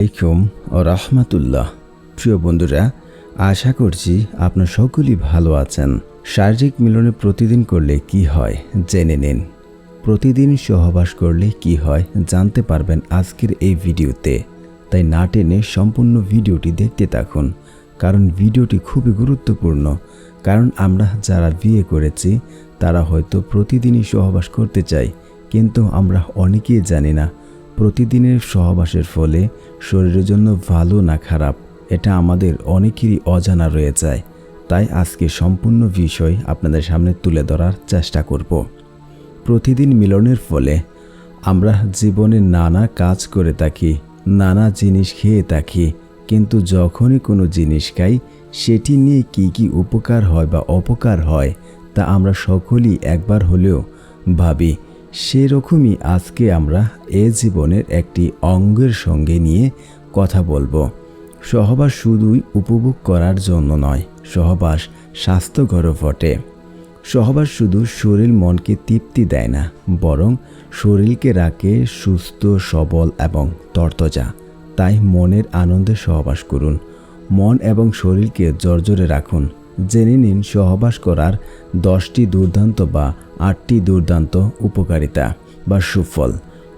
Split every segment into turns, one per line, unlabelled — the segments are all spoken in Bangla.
আলাইকুম ও রহমাতুল্লাহ। প্রিয় বন্ধুরা, আশা করছি আপনার সকলেই ভালো আছেন। শারীরিক মিলনে প্রতিদিন করলে কি হয় জেনে নিন। প্রতিদিন সহবাস করলে কি হয় জানতে পারবেন আজকের এই ভিডিওতে। তাই না টেনে সম্পূর্ণ ভিডিওটি দেখতে থাকুন, কারণ ভিডিওটি খুবই গুরুত্বপূর্ণ। কারণ আমরা যারা বিয়ে করেছি, তারা হয়তো প্রতিদিনই সহবাস করতে চাই, কিন্তু আমরা অনেকেই জানি না প্রতিদিনের সহবাসের ফলে শরীরের জন্য ভালো না খারাপ, এটা আমাদের অনেকেরই অজানা রয়ে যায়। তাই আজকে সম্পূর্ণ বিষয় আপনাদের সামনে তুলে ধরার চেষ্টা করব। প্রতিদিন মিলনের ফলে আমরা জীবনে নানা কাজ করে থাকি, নানা জিনিস খেয়ে থাকি, কিন্তু যখনই কোনো জিনিস খাই, সেটি নিয়ে কি কি উপকার হয় বা অপকার হয়, তা আমরা সকলেই একবার হলেও ভাবি। সেরকমই আজকে আমরা এ জীবনের একটি অঙ্গের সঙ্গে নিয়ে কথা বলব। সহবাস শুধুই উপভোগ করার জন্য নয়, সহবাস স্বাস্থ্যকরও বটে। সহবাস শুধু শরীর মনকে তৃপ্তি দেয় না, বরং শরীরকে রাখে সুস্থ, সবল এবং তর্তজা। তাই মনের আনন্দে সহবাস করুন। মন এবং শরীরকে জর্জরে রাখুন। জেনে নিন সহবাস করার দশটি দুর্দান্ত বা আটটি দুর্দান্ত উপকারিতা বা সুফল।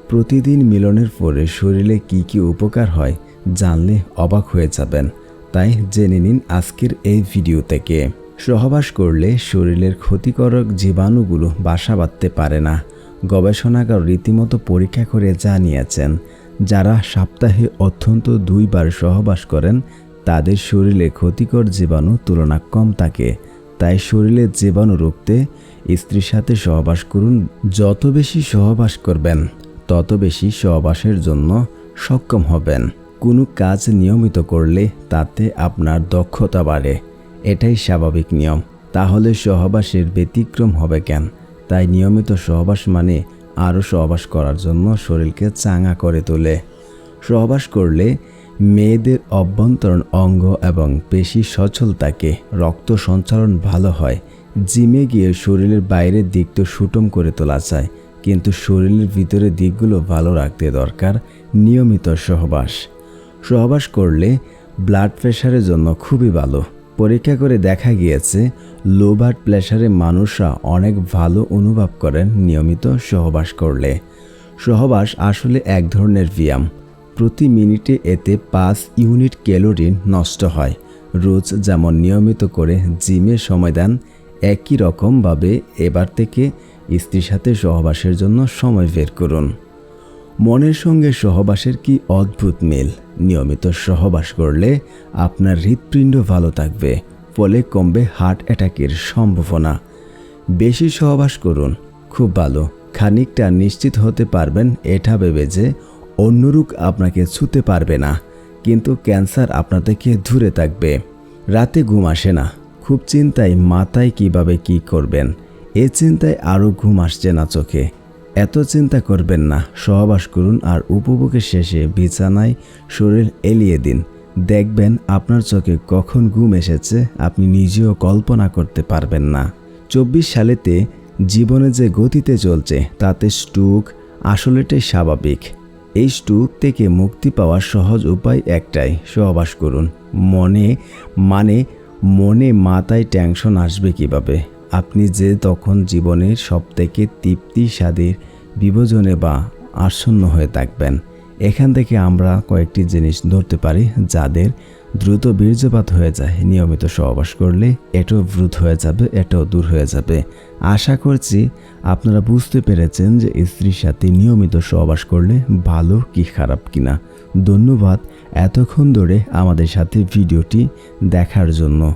প্রতিদিন মিলনের পরে শরীরে কি কি উপকার হয় জানলে অবাক হয়ে যাবেন। তাই জেনে নিন আজকের এই ভিডিও থেকে। সহবাস করলে শরীরের ক্ষতিকারক জীবাণুগুলো বাসা বাঁধতে পারে না। গবেষণাগার রীতিমতো পরীক্ষা করে জানিয়েছেন, যারা সপ্তাহে অত্যন্ত দুইবার সহবাস করেন তাদের শরীরে ক্ষতিকর জীবাণু তুলনা কম থাকে। তাই শরীরের জীবাণু রুখতে স্ত্রীর সাথে সহবাস করুন। যত বেশি সহবাস করবেন, তত বেশি সহবাসের জন্য সক্ষম হবেন। কোনো কাজ নিয়মিত করলে তাতে আপনার দক্ষতা বাড়ে। এটাই স্বাভাবিক নিয়ম। তাহলে সহবাসের ব্যতিক্রম হবে কেন? তাই নিয়মিত সহবাস মানে আরও সহবাস করার জন্য শরীরকে চাঙা করে তোলে। সহবাস করলে মেয়েদের অভ্যন্তরণ অঙ্গ এবং পেশি সচল থাকে রক্ত সঞ্চালন ভালো হয়। জিমে গিয়ে শরীরের বাইরের দিক তো সুটম করে তোলা যায়, কিন্তু শরীরের ভিতরের দিকগুলো ভালো রাখতে দরকার নিয়মিত সহবাস। সহবাস করলে ব্লাড প্রেশারের জন্য খুবই ভালো। পরীক্ষা করে দেখা গিয়েছে লো ব্লাড প্রেশারে মানুষরা অনেক ভালো অনুভব করেন নিয়মিত সহবাস করলে। সহবাস আসলে এক ধরনের ব্যায়াম। প্রতি মিনিটে এতে পাঁচ ইউনিট ক্যালোরি নষ্ট হয়। রোজ যেমন নিয়মিত করে জিমে সময় দেন, একই রকমভাবে এবার থেকে স্ত্রীর সাথে সহবাসের জন্য সময় বের করুন। মনের সঙ্গে সহবাসের কি অদ্ভুত মিল? নিয়মিত সহবাস করলে আপনার হৃৎপিণ্ড ভালো থাকবে, ফলে কমবে হার্ট অ্যাটাকের সম্ভাবনা। বেশি সহবাস করুন, খুব ভালো। খানিকটা নিশ্চিত হতে পারবেন, এটা ভেবে যে অন্য রোগ আপনাকে ছুতে পারবে না, কিন্তু ক্যান্সার আপনার থেকে দূরে থাকবে। রাতে ঘুম আসে না। খুব চিন্তায় মাথায় কীভাবে কি করবেন? এ চিন্তায় আরও ঘুম আসছে না চোখে। এত চিন্তা করবেন না, সহবাস করুন আর উপভোগের শেষে বিছানায় শরীর এলিয়ে দিন। দেখবেন আপনার চোখে কখন ঘুম এসেছে, আপনি নিজেও কল্পনা করতে পারবেন না। চব্বিশ সালেতে জীবনে যে গতিতে চলছে, তাতে স্ট্রোক আসলেটাই স্বাভাবিক। এই স্ট্রোক থেকে মুক্তি পাওয়ার সহজ উপায় একটাই, সহবাস করুন। মনে মানে মনে মাথায় টেনশন আসবে কীভাবে? আপনি যে তখন জীবনের সবথেকে তৃপ্তি স্বাদের বিভোজনে বা আসন্ন হয়ে থাকবেন, এখান থেকে আমরা কয়েকটি জিনিস ধরতে পারি যাদের দ্রুত বীর্যপাত হয়ে যায়। নিয়মিত সহবাস করলে এটাও দ্রুত হয়ে যাবে, এটাও দূর হয়ে যাবে। আশা করছি আপনারা বুঝতে পেরেছেন যে স্ত্রীর সাথে নিয়মিত সহবাস করলে ভালো কি খারাপ কিনা। ধন্যবাদ এতক্ষণ ধরে আমাদের সাথে ভিডিওটি দেখার জন্য।